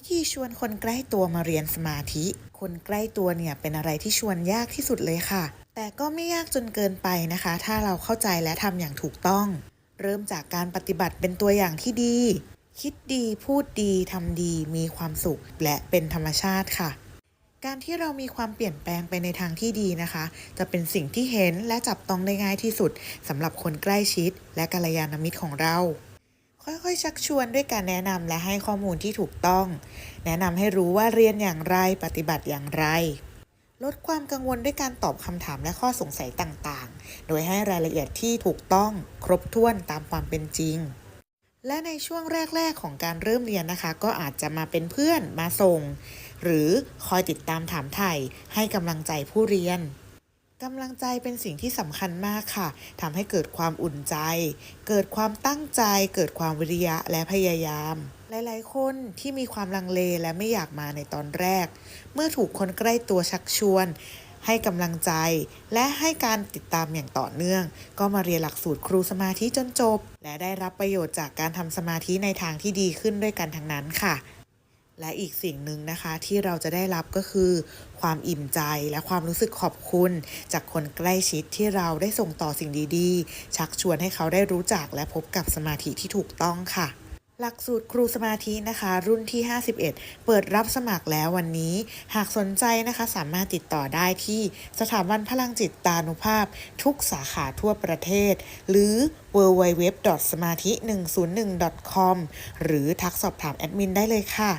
วิธีชวนคนใกล้ตัวมาเรียนสมาธิ คนใกล้ตัวเนี่ยเป็นอะไรที่ชวนยากที่สุดเลยค่ะ แต่ก็ไม่ยากจนเกินไปนะคะ ถ้าเราเข้าใจและทำอย่างถูกต้อง เริ่มจากการปฏิบัติเป็นตัวอย่างที่ดี คิดดีพูดดีทำดี มีความสุขและเป็นธรรมชาติค่ะ การที่เรามีความเปลี่ยนแปลงไปในทางที่ดีนะคะ จะเป็นสิ่งที่เห็นและจับต้องได้ง่ายที่สุดสำหรับคนใกล้ชิด และกัลยาณมิตรของเรา ค่อยๆ ชักชวนด้วยการแนะนำและให้ข้อมูลที่ถูกต้อง แนะนำให้รู้ว่าเรียนอย่างไรปฏิบัติอย่างไร ลดความกังวลด้วยการตอบคำถามและข้อสงสัยต่างๆ โดยให้รายละเอียดที่ถูกต้อง ครบถ้วนตามความเป็นจริง และในช่วงแรก ๆ ของการเริ่มเรียนนะคะ ก็อาจจะมาเป็นเพื่อนมาส่ง หรือคอยติดตามถามไถ่ให้กำลังใจผู้เรียน กำลังใจเป็นสิ่งที่สำคัญมากค่ะทำให้เกิดความอุ่นใจ เกิดความตั้งใจ เกิดความวิริยะและพยายาม หลาย ๆ คนที่มีความลังเลและไม่อยากมาในตอนแรก เมื่อถูกคนใกล้ตัวชักชวน ให้กำลังใจ และให้การติดตามอย่างต่อเนื่อง ก็มาเรียนหลักสูตรครูสมาธิจนจบ และได้รับประโยชน์จากการทำสมาธิในทางที่ดีขึ้นด้วยกันทั้งนั้นค่ะ และอีกสิ่งหนึ่งนะคะที่เราจะได้รับก็คือ ความอิ่มใจและความรู้สึกขอบคุณ จากคนใกล้ชิดที่เราได้ส่งต่อสิ่งดีๆ ชักชวนให้เขาได้รู้จักและพบกับสมาธิที่ถูกต้องค่ะหลักสูตรครูสมาธินะคะ รุ่นที่ 51 เปิดรับสมัครแล้ววันนี้ หากสนใจนะคะสามารถติดต่อได้ที่สถาบันพลังจิตตานุภาพ ทุกสาขาทั่วประเทศ หรือ www.samathi101.com หรือทักสอบถามแอดมินได้เลยค่ะ